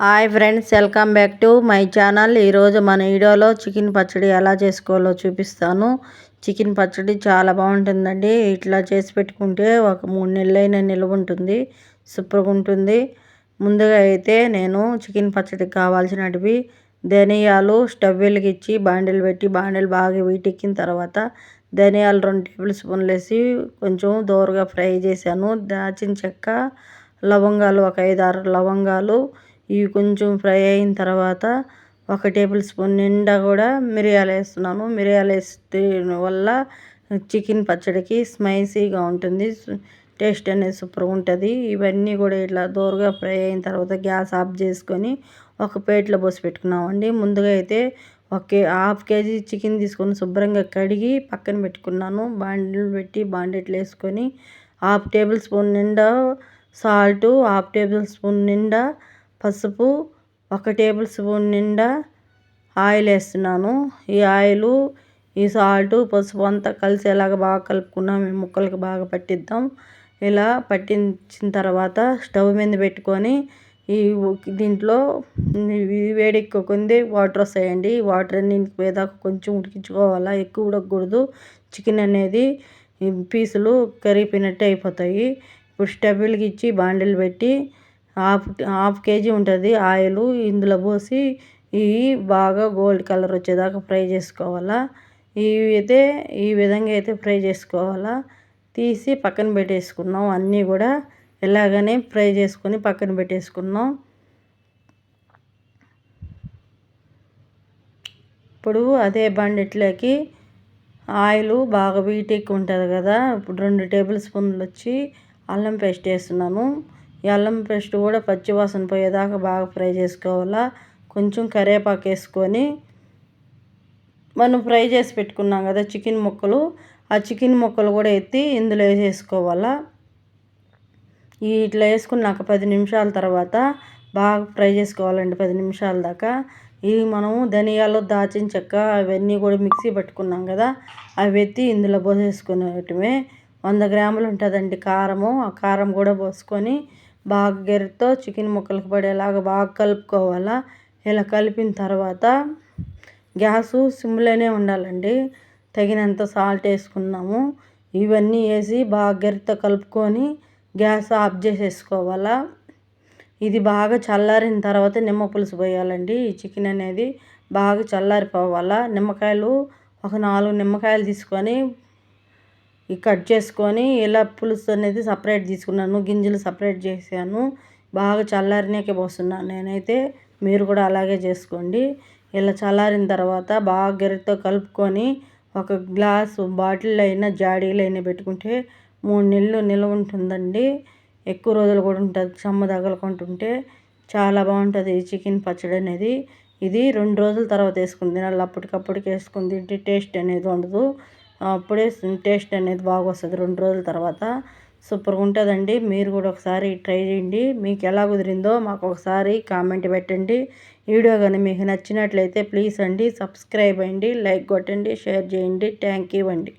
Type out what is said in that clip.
Hi friends welcome back to my channel. ఈరోజు మన వీడియోలో చికెన్ పచ్చడి ఎలా చేసుకోవాలో చూపిస్తాను. చికెన్ పచ్చడి చాలా బాగుంటుందండి. ఇట్లా చేసి పెట్టుకుంటే ఒక మూడు నెలలైన నిల్వ ఉంటుంది సూపర్గా ఉంటుంది. ముందుగా అయితే నేను చికెన్ పచ్చడికి కావాల్సినటివి ధనియాలు స్టవ్ వెలిగించి బాండిల్ పెట్టి బాండిల్ బాగా వీటెక్కిన తర్వాత ధనియాలు రెండు టేబుల్ స్పూన్లు వేసి కొంచెం దోరగా ఫ్రై చేశాను. దాచిన చెక్క లవంగాలు ఒక ఐదు ఆరు లవంగాలు ఇవి కొంచెం ఫ్రై అయిన తర్వాత ఒక టేబుల్ స్పూన్ నిండా కూడా మిరియాలు వేస్తున్నాను. మిరియాలు వేస్తే వల్ల చికెన్ పచ్చడికి స్పైసీగా ఉంటుంది టేస్ట్ అనేది సూపర్గా ఉంటుంది. ఇవన్నీ కూడా ఇట్లా దోరగా ఫ్రై అయిన తర్వాత గ్యాస్ ఆఫ్ చేసుకొని ఒక ప్లేట్లో పోసి పెట్టుకున్నామండి. ముందుగా అయితే ఒక హాఫ్ కేజీ చికెన్ తీసుకొని శుభ్రంగా కడిగి పక్కన పెట్టుకున్నాను. బాండిలు పెట్టి బాండెట్లు వేసుకొని హాఫ్ టేబుల్ స్పూన్ నిండా సాల్టు హాఫ్ టేబుల్ స్పూన్ నిండా పసుపు ఒక టేబుల్ స్పూన్ నిండా ఆయిల్ వేస్తున్నాను. ఈ ఆయిల్ ఈ సాల్టు పసుపు అంతా కలిసేలాగా బాగా కలుపుకున్నాం. ఈ ముక్కలకి బాగా పట్టిద్దాం. ఇలా పట్టించిన తర్వాత స్టవ్ మీద పెట్టుకొని ఈ దీంట్లో వేడెక్కకుంది వాటర్ వస్తాయండి. వాటర్ అన్ని పోయేదాకా కొంచెం ఉడికించుకోవాలా. ఎక్కువ ఉడకకూడదు. చికెన్ అనేది పీసులు కరిగిపోయినట్టు అయిపోతాయి. ఇప్పుడు స్టవ్ ఇచ్చి బాండిల్ పెట్టి హాఫ్ హాఫ్ కేజీ ఉంటుంది ఆయిల్ ఇందులో పోసి ఇవి బాగా గోల్డ్ కలర్ వచ్చేదాకా ఫ్రై చేసుకోవాలా. ఇవి అయితే ఈ విధంగా అయితే ఫ్రై చేసుకోవాలా. తీసి పక్కన పెట్టేసుకున్నాం. అన్నీ కూడా ఎలాగనే ఫ్రై చేసుకొని పక్కన పెట్టేసుకున్నాం. ఇప్పుడు అదే బండిట్లోకి ఆయిల్ బాగా వీటెక్కి ఉంటుంది కదా. ఇప్పుడు రెండు టేబుల్ స్పూన్లు వచ్చి అల్లం పేస్ట్ వేస్తున్నాను. అల్లం పేస్ట్ కూడా పచ్చివాసన పోయేదాకా బాగా ఫ్రై చేసుకోవాలా. కొంచెం కరివేపాకు వేసుకొని మనం ఫ్రై చేసి పెట్టుకున్నాం కదా చికెన్ ముక్కలు. ఆ చికెన్ ముక్కలు కూడా ఎత్తి ఇందులో వేసేసుకోవాలా. ఇట్లా వేసుకున్నాక పది నిమిషాల తర్వాత బాగా ఫ్రై చేసుకోవాలండి పది నిమిషాల దాకా. ఇవి మనము ధనియాలు దాచిన చెక్క అవన్నీ కూడా మిక్సీ పట్టుకున్నాం కదా అవి ఎత్తి ఇందులో పోసేసుకునేటమే. వంద గ్రాములు ఉంటుందండి కారము. ఆ కారం కూడా పోసుకొని బాగా గెరితో చికెన్ ముక్కలకు పడేలాగా బాగా కలుపుకోవాలా? ఇలా కలిపిన తర్వాత గ్యాసు సిమ్లోనే ఉండాలండి. తగినంత సాల్ట్ వేసుకున్నాము ఇవన్నీ వేసి బాగా గరితో కలుపుకొని గ్యాస్ ఆఫ్ చేసేసుకోవాలా? ఇది బాగా చల్లారిన తర్వాత నిమ్మ పులుసు పోయాలండి. ఈ చికెన్ అనేది బాగా చల్లారిపోవాలా? నిమ్మకాయలు ఒక నాలుగు నిమ్మకాయలు తీసుకొని కట్ చేసుకొని ఇలా పులుసు అనేది సపరేట్ తీసుకున్నాను గింజలు సపరేట్ చేశాను. బాగా చల్లారినాకే పోస్తున్నాను నేనైతే. మీరు కూడా అలాగే చేసుకోండి. ఇలా చల్లారిన తర్వాత బాగా గరిటతో కలుపుకొని ఒక గ్లాసు బాటిల్ అయినా జాడీలు అయినా పెట్టుకుంటే మూడు నెలలు నిల్వ ఉంటుందండి. ఎక్కువ రోజులు కూడా ఉంటుంది చెమ్మ తగలకుంటుంటే చాలా బాగుంటుంది ఈ చికెన్ పచ్చడి అనేది. ఇది రెండు రోజుల తర్వాత వేసుకుని తినాలి అప్పటికప్పటికి వేసుకుని తింటే టేస్ట్ అనేది ఉండదు. అప్పుడే టేస్ట్ అనేది బాగా వస్తుంది రెండు రోజుల తర్వాత. సూపర్గా ఉంటుందండి. మీరు కూడా ఒకసారి ట్రై చేయండి. మీకు ఎలా కుదిరిందో మాకు ఒకసారి కామెంట్ పెట్టండి. వీడియో కానీ మీకు నచ్చినట్లయితే ప్లీజ్ అండి సబ్స్క్రైబ్ అయ్యండి లైక్ కొట్టండి షేర్ చేయండి. థ్యాంక్ యూ అండి.